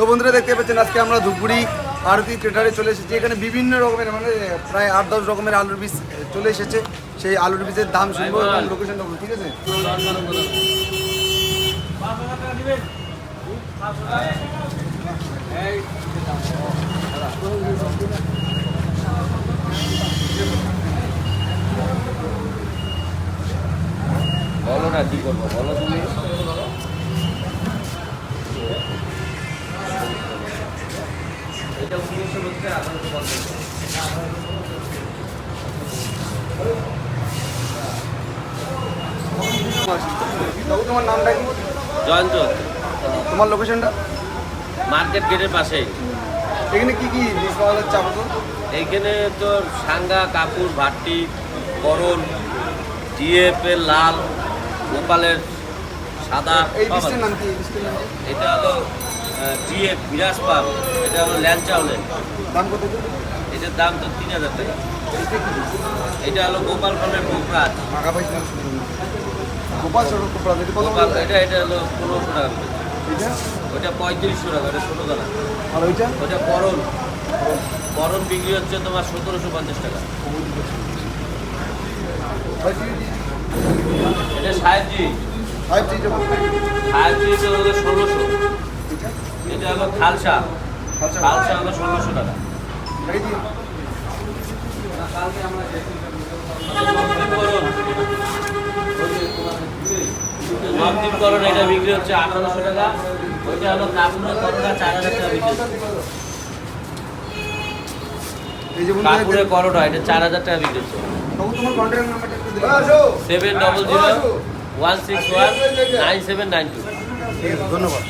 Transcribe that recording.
তো বন্ধুরা দেখতে পাচ্ছেন, আজকে আমরা ধূপগুড়ি আরতি থিয়েটারে চলে এসেছি। এখানে বিভিন্ন রকমের মানে প্রায় আট দশ রকমের আলুর বীজ চলে এসেছে। সেই আলুর বীজের দাম শুনব এবং লোকেশনটা বলব ঠিক আছে? বলো না, কি করব? বলো তুমি। তোমার নামটা কি? জয়ন্ত। তোমার লোকেশনটা মার্কেট গেটের পাশেই। এখানে কি কি বীজ পাওয়া যাচ্ছে এইখানে তোর সাঙ্গা কাপুর ভাট্টি করণ ডিএফ এর লাল গোপালের সাদা এই নাম কি? এটা হলো ডিএফ বিরাজ পাম এটা হলো ল্যান্ড চাউলের। দাম কত? এটার দাম তো তিন হাজার টাকা। এটা হলো গোপাল ফার্মের গোপরাজ মাখা পাইছি না? শুধু। গোপাল গোপাল এটা এটা হলো পনেরোশো টাকা ওইটা পঁয়ত্রিশশো টাকা এটা ছোটো দানা। আর ওইটা? ওইটা করণ করণ বিক্রি হচ্ছে তোমার সতেরোশো পঞ্চাশ টাকা। এটা সাহেব জি ফাইভ জি যেমন জি ষোলোশো। এটা হলো খালসা। খালসা। হলো ষোলোশো টাকা। এই যে নবদ্বীপ করণ এটা বিক্রি হচ্ছে আঠারোশো টাকা। ওইটা হলো কাপুরের করোনা চার হাজার টাকা বিক্রি কাপুরের করোনা এটা চার হাজার টাকা বিক্রি হচ্ছে। Seven double zero one six one nine seven nine two. ধন্যবাদ।